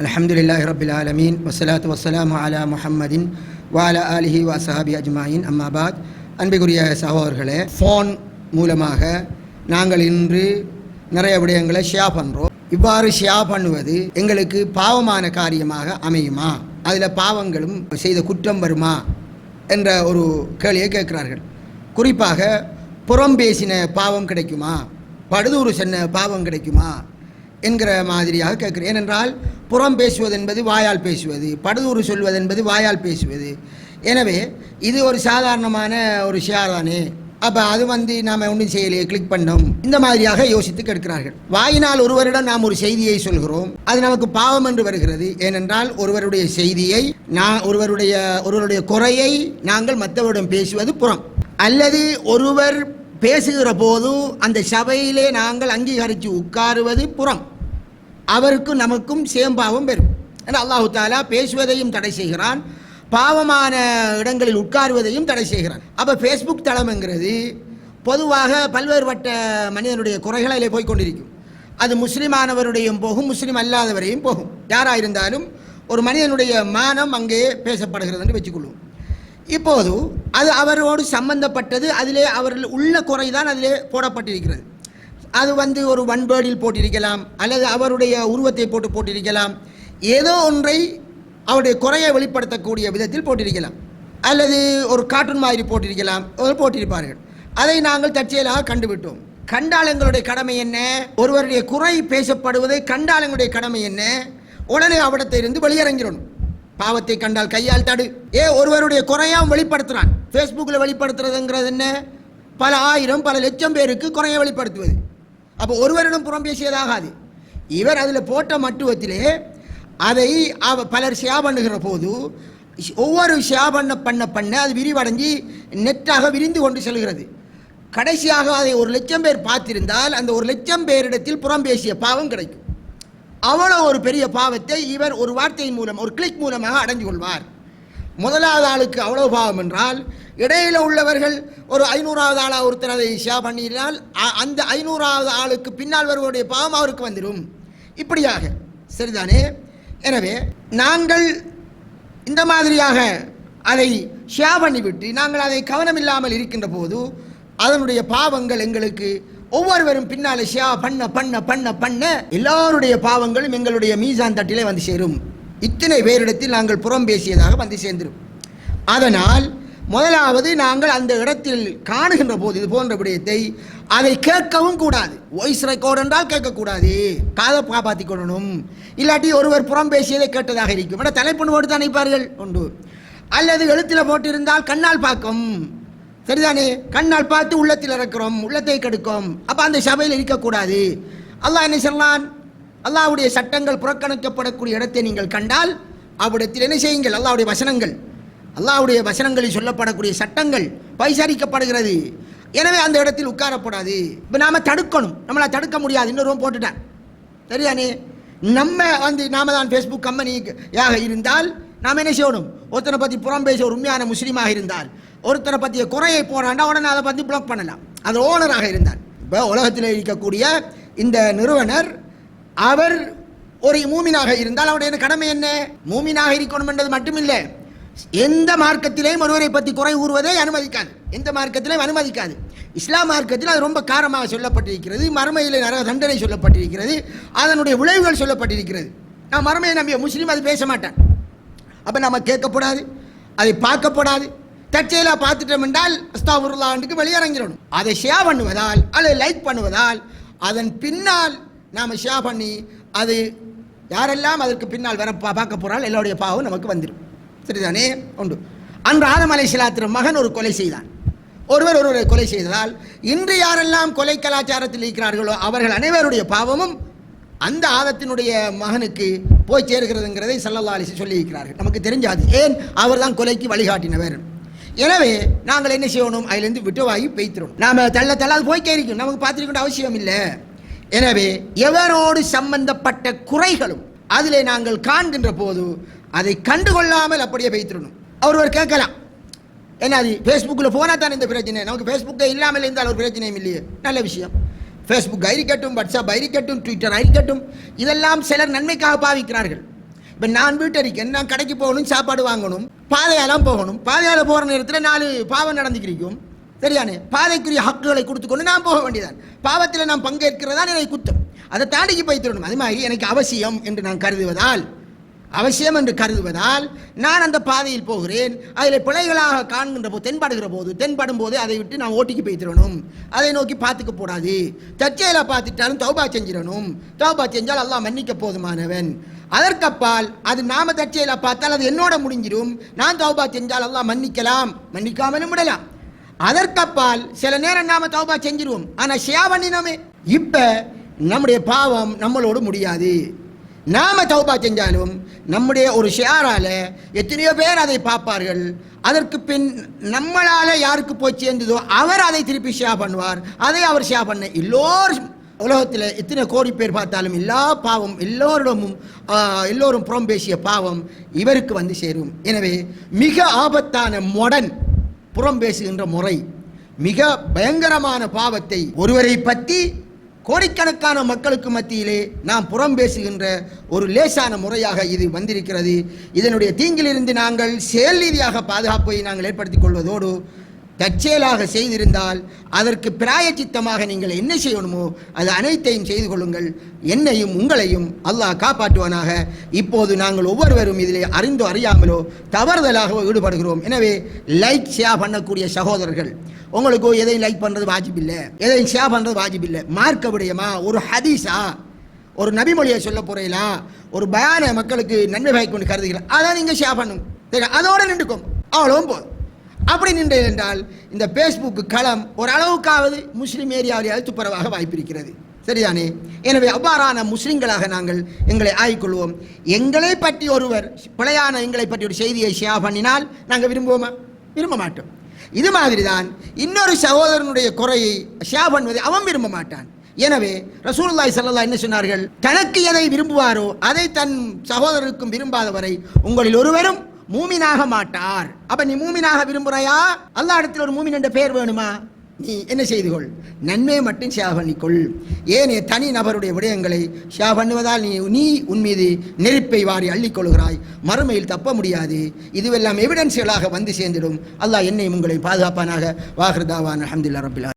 الحمد لله رب العالمين والصلاة والسلام على محمد وعلى آله وصحابي أجمعين أما بعد அன்பிற்குரிய சகோதரர்களே ஃபோன் மூலமாக நாங்கள் இன்று நிறைய விடயங்களை ஷேர் பண்ணுறோம் இவ்வாறு ஷேர் பண்ணுவது எங்களுக்கு பாவமான காரியமாக அமையுமா அதில் பாவங்களும் செய்த குற்றம் வருமா என்ற ஒரு கேள்வியை கேட்கிறார்கள் குறிப்பாக புறம் பேசின பாவம் கிடைக்குமா படுதூறு சொன்ன பாவம் கிடைக்குமா என்கிற மாதிரியாக கேட்கிறேன் ஏனென்றால் புறம் பேசுவது என்பது வாயால் பேசுவது படுதூறு சொல்வது என்பது வாயால் பேசுவது. எனவே இது ஒரு சாதாரணமான ஒரு ஷேர் தானே அப்போ அது வந்து நாம் ஒன்றும் செய்யலையே கிளிக் பண்ணோம். இந்த மாதிரியாக யோசித்து கேட்கிறார்கள் வாயினால் ஒருவரிடம் நாம் ஒரு செய்தியை சொல்கிறோம். அது நமக்கு பாவம் என்று வருகிறது. ஏனென்றால் ஒருவருடைய செய்தியை நான் ஒருவருடைய ஒருவருடைய குறையை நாங்கள் மற்றவரிடம் பேசுவது புறம். அல்லது ஒருவர் பேசுகிற போது அந்த சபையிலே நாங்கள் அங்கீகரித்து உட்காருவது புறம். அவருக்கும் நமக்கும் சேம்பாவம் பெறும். ஏன்னா அல்லாஹு தாலா பேசுவதையும் தடை செய்கிறான். பாவமான இடங்களில் உட்காருவதையும் தடை செய்கிறான். அப்போ ஃபேஸ்புக் தளம்ங்கிறது பொதுவாக பல்வேறுபட்ட மனிதனுடைய குறைகள் அதில் போய் கொண்டிருக்கும். அது முஸ்லிமானவருடையும் போகும் முஸ்லீம் அல்லாதவரையும் போகும். யாராக இருந்தாலும் ஒரு மனிதனுடைய மானம் அங்கே பேசப்படுகிறது என்று வச்சுக்கொள்வோம். இப்போது அது அவரோடு சம்பந்தப்பட்டது அதிலே அவர்கள் உள்ள குறைதான் அதிலே போடப்பட்டிருக்கிறது. அது வந்து ஒரு வன்பேர்டில் போட்டிருக்கலாம் அல்லது அவருடைய உருவத்தை போட்டு போட்டிருக்கலாம். ஏதோ ஒன்றை அவருடைய குறையை வெளிப்படுத்தக்கூடிய விதத்தில் போட்டிருக்கலாம். அல்லது ஒரு கார்ட்டூன் மாதிரி போட்டிருக்கலாம் ஒரு போட்டிருப்பார்கள். அதை நாங்கள் தற்செயலாக கண்டுவிட்டோம். கண்டால் எங்களுடைய கடமை என்ன? ஒருவருடைய குறை பேசப்படுவதை கண்டால் எங்களுடைய கடமை என்ன? உடனே அவடத்திலிருந்து இருந்து வெளியிறங்கிடணும் பாவத்தை கண்டால் கையால் தடு. ஏ ஒருவருடைய குறையாம் வெளிப்படுத்துகிறான் ஃபேஸ்புக்கில் வெளிப்படுத்துறதுங்கிறது என்ன? பல ஆயிரம் பல லட்சம் பேருக்கு குறையை வெளிப்படுத்துவது. அப்போ ஒருவரிடம் புறம் பேசியதாகாது. இவர் அதில் போட்ட மட்டுவத்திலே அதை அவ பலர் ஷேர் பண்ணுகிற போது ஒவ்வொரு ஷேர் பண்ண பண்ண பண்ண அது விரிவடைஞ்சு நெட்டாக விரிந்து கொண்டு செல்கிறது. கடைசியாக அதை ஒரு லட்சம் பேர் பார்த்திருந்தால் அந்த ஒரு லட்சம் பேரிடத்தில் புறம் பேசிய பாவம் கிடைக்கும். அவ்வளோ ஒரு பெரிய பாவத்தை இவர் ஒரு வார்த்தையின் மூலம் ஒரு கிளிக் மூலமாக அடைஞ்சு கொள்வார். முதலாவது ஆளுக்கு அவ்வளோ பாவம் என்றால் இடையில உள்ளவர்கள் ஒரு ஐநூறாவது ஆளாக ஒருத்தர் அதை ஷேர் பண்ணினால் அ- அந்த ஐநூறாவது ஆளுக்கு பின்னால் வருவருடைய பாவம் அவருக்கு வந்துடும் இப்படியாக சரிதானே? எனவே நாங்கள் இந்த மாதிரியாக அதை ஷேர் பண்ணிவிட்டு நாங்கள் அதை கவனமில்லாமல் இருக்கின்ற போது அதனுடைய பாவங்கள் எங்களுக்கு ஒவ்வொருவரும் பின்னால் ஷேர் பண்ண பண்ண பண்ண பண்ண எல்லாருடைய பாவங்களும் எங்களுடைய மீசான் தட்டிலே வந்து சேரும். இத்தனை பேரிடத்தில் நாங்கள் புறம் பேசியதாக வந்து சேர்ந்திரும் அதனால் முதலாவது நாங்கள் அந்த இடத்தில் காணுகின்ற போது இது போன்ற விடயத்தை அதை கேட்கவும் கூடாது. வாய்ஸ் ரெக்கார்ட் என்றால் கேட்கக்கூடாது. காதை காப்பாற்றி கொள்ளணும் இல்லாட்டி ஒருவர் புறம் பேசியதை கேட்டதாக இருக்கும். ஆனால் தலைப்பணு போட்டு தான் நினைப்பார்கள் உண்டு. அல்லது எழுத்தில் போட்டிருந்தால் கண்ணால் பார்க்கும். சரிதானே? கண்ணால் பார்த்து உள்ளத்தில் இறக்கிறோம். உள்ளத்தை கெடுக்கும். அப்போ அந்த சபையில் இருக்கக்கூடாது. அல்லாஹ் என்ன சொல்லலாம் அல்லாவுடைய சட்டங்கள் புறக்கணிக்கப்படக்கூடிய இடத்தை நீங்கள் கண்டால் அவ்விடத்தில் என்ன செய்யுங்கள்? அல்லாவுடைய வசனங்கள். அல்லாவுடைய வசனங்களில் சொல்லப்படக்கூடிய சட்டங்கள் பைசாரிக்கப்படுகிறது எனவே அந்த இடத்தில் உட்காரப்படாது. இப்போ நாம் தடுக்கணும். நம்மளை தடுக்க முடியாது. இன்னொரு போட்டுட்டேன். நீ? நம்ம வந்து நாம தான் ஃபேஸ்புக் கம்பெனியாக இருந்தால் நாம் என்ன செய்யணும்? ஒருத்தனை பற்றி புறம் பேச ஒரு உண்மையான முஸ்லீமாக இருந்தால் ஒருத்தனை பற்றிய குறையை போறாண்டா உடனே அதை பற்றி பிளாக் பண்ணலாம். அது ஓனராக இருந்தார் இப்போ உலகத்தில் இருக்கக்கூடிய இந்த நிறுவனர் அவர் ஒரு மூமினாக இருந்தால் அவருடைய கடமை என்ன? மூமினாக இருக்கணும் என்றது மட்டுமில்லை. எந்த மார்க்கத்திலேயும் ஒருவரை பற்றி குறை கூறுவதை அனுமதிக்காது. எந்த மார்க்கத்திலையும் அனுமதிக்காது. இஸ்லாம் மார்க்கத்தில் அது ரொம்ப காரமாக சொல்லப்பட்டிருக்கிறது. மறுமையில் நரக தண்டனை சொல்லப்பட்டிருக்கிறது. அதனுடைய விளைவுகள் சொல்லப்பட்டிருக்கிறது. நான் மறுமையை நம்பிய முஸ்லீம் அது பேச மாட்டேன் அப்போ நம்ம கேட்கக்கூடாது அதை பார்க்கப்படாது. தற்செயலாக பார்த்துட்டோம் என்றால் அஸ்தாபுருல்லாண்டுக்கு வெளியிறங்கிடணும் அதை ஷேர் பண்ணுவதால் அல்லது லைக் பண்ணுவதால் அதன் பின்னால் நாம் ஷேர் பண்ணி அது யாரெல்லாம் அதற்கு பின்னால் வர பா- பார்க்க போகிறால் எல்லோருடைய பாவம் நமக்கு வந்துடும் சரிதானே? உண்டு. அன்று ஆதம் அலை மகன் ஒரு கொலை செய்தான். ஒருவர் ஒருவரை கொலை செய்ததால் இன்று யாரெல்லாம் கொலை கலாச்சாரத்தில் இருக்கிறார்களோ அவர்கள் அனைவருடைய பாவமும் அந்த ஆதத்தினுடைய மகனுக்கு போய் சேர்கிறதுங்கிறதை சல்லல்லா அலிசி சொல்லியிருக்கிறார்கள். நமக்கு தெரிஞ்சாது ஏன்? அவர் தான் கொலைக்கு வழிகாட்டினவர். எனவே நாங்கள் என்ன செய்யணும்? அதிலிருந்து விட்டுவாகி பெய்த்திரும் நாம தள்ள தள்ளாது போய் கேரிக்கும் நமக்கு பார்த்துருக்க அவசியம் இல்லை. எனவே எவரோடு சம்பந்தப்பட்ட குறைகளும் அதிலே நாங்கள் காண்கின்ற போது அதை கண்டுகொள்ளாமல் அப்படியே பெய்த்திடணும் ஒருவர் கேட்கலாம் என்ன அது ஃபேஸ்புக்கில் போனால் தான் இந்த பிரச்சனை? நமக்கு ஃபேஸ்புக்கே இல்லாமல் இருந்தால் ஒரு பிரச்சனையும் இல்லையே. நல்ல விஷயம். ஃபேஸ்புக் இருக்கட்டும் வாட்ஸ்அப் இருக்கட்டும் ட்விட்டர் இருக்கட்டும் இதெல்லாம் சிலர் நன்மைக்காக பாவிக்கிறார்கள். இப்போ நான் வீட்டறிக்கேன் நான் கடைக்கு போகணும் சாப்பாடு வாங்கணும் பாதையாலாம் போகணும். பாதையால் போகிற நேரத்தில் நாலு பாவம் நடந்துக்கிறிக்கும். சரியானே பாதைக்குரிய ஹக்குகளை கொடுத்துக்கொண்டு நான் போக வேண்டியதான் பாவத்தில் நான் பங்கேற்கிறதா எனக்கு குத்தம். அதை தாண்டிக்கு போய் அது மாதிரி எனக்கு அவசியம் என்று நான் கருதுவதால் அவசியம் என்று கருதுவதால் நான் அந்த பாதையில் போகிறேன். அதில் பிழைகளாக காண்கின்ற போது தென்படுகிற போது தென்படும் போது அதை விட்டு நான் ஓட்டிக்கு போய்த்திடணும் அதை நோக்கி பார்த்துக்க கூடாது தற்செயலை பார்த்துட்டாலும் தௌபா செஞ்சிடணும். தௌபா செஞ்சால் எல்லாம் மன்னிக்க போதுமானவன். அதற்கப்பால் அது நாம தற்செயலை பார்த்தால் அது என்னோட முடிஞ்சிடும். நான் தௌபா செஞ்சால் எல்லாம் மன்னிக்கலாம். மன்னிக்காமலும் விடலாம். அதற்கப்பால் சில நேரம் நாம தௌபா செஞ்சிருவோம். ஆனா ஷியா பண்ணினோமே இப்ப நம்முடைய பாவம் நம்மளோடு முடியாது. நாம தௌபா செஞ்சாலும் நம்முடைய ஒரு ஷியாரால எத்தனையோ பேர் அதை பார்ப்பார்கள். அதற்கு பின் நம்மளால யாருக்கு போய் சேர்ந்ததோ அவர் அதை திருப்பி ஷேர் பண்ணுவார். அதை அவர் ஷேர் பண்ண எல்லோரும் உலகத்தில் எத்தனை கோடி பேர் பார்த்தாலும் எல்லா பாவம் எல்லோரிடமும் எல்லோரும் புறம் பேசிய பாவம் இவருக்கு வந்து சேரும். எனவே மிக ஆபத்தான மொடன் புறம் பேசுகின்ற முறை மிக பயங்கரமான பாவத்தை ஒருவரை பற்றி கோடிக்கணக்கான மக்களுக்கு மத்தியிலே நாம் புறம் பேசுகின்ற ஒரு லேசான முறையாக இது வந்திருக்கிறது. இதனுடைய தீங்கிலிருந்து நாங்கள் செயல் ரீதியாக பாதுகாப்பை நாங்கள் ஏற்படுத்திக் கொள்வதோடு தற்செயலாக செய்திருந்தால் அதற்கு பிராயச்சித்தமாக நீங்கள் என்ன செய்யணுமோ அது அனைத்தையும் செய்து கொள்ளுங்கள். என்னையும் உங்களையும் அல்லாஹ் காப்பாற்றுவானாக. இப்போது நாங்கள் ஒவ்வொருவரும் இதில் அறிந்தோ அறியாமலோ தவறுதலாக ஈடுபடுகிறோம். எனவே லைக் ஷேர் பண்ணக்கூடிய சகோதரர்கள் உங்களுக்கு எதையும் லைக் பண்ணுறது வாஜிப் இல்லை? எதையும் ஷேர் பண்ணுறது வாஜிப் இல்லை? மார்க்க விடயமா? ஒரு ஹதீஸா? ஒரு நபிமொழியை சொல்ல போறீங்களா? ஒரு பயான மக்களுக்கு நன்மை வாய்க்கு கொண்டு கருதுகிறேன் அதான் நீங்கள் ஷேர் பண்ணுங்க அதோட நின்றுக்கும் அவ்வளவும் போதும். அப்படி நின்று என்றால் இந்த ஃபேஸ்புக் களம் ஓரளவுக்காவது முஸ்லீம் ஏரியாவிலேயாவது துப்புரவாக வாய்ப்பிருக்கிறது. சரிதானே? எனவே அவ்வாறான முஸ்லிம்களாக நாங்கள் எங்களை ஆய்க்கொள்வோம் எங்களை பற்றி ஒருவர் பிழையான எங்களை பற்றி ஒரு செய்தியை ஷேர் பண்ணினால் நாங்கள் விரும்புவோமா? விரும்ப மாட்டோம். இது மாதிரி தான் இன்னொரு சகோதரனுடைய குறையை ஷேர் பண்ணுவதை அவன் விரும்ப மாட்டான். எனவே ரசூலுல்லாஹி சல்லா என்ன சொன்னார்கள்? தனக்கு எதை விரும்புவாரோ அதை தன் சகோதரருக்கும் விரும்பாதவரை உங்களில் ஒருவரும் மூமினாக மாட்டார். அப்ப நீ மூமினாக விரும்புறாயா? அல்லா இடத்துல ஒரு மூமின் என்ற பெயர் வேணுமா? நீ என்ன செய்து கொள்? நன்மை மட்டும் ஷேர் பண்ணிக்கொள் ஏனே தனி நபருடைய விடயங்களை ஷேர் பண்ணுவதால் நீ நீ உன் மீது நெருப்பை வாரி அள்ளிக்கொள்கிறாய் மறுமையில் தப்ப முடியாது. இதுவெல்லாம் எவிடன்ஸ்களாக வந்து சேர்ந்திடும். அல்லாஹ் என்னை உங்களை பாதுகாப்பானாக. வாஹ்ரதாவான் அஹமதுல்லா ரபிலா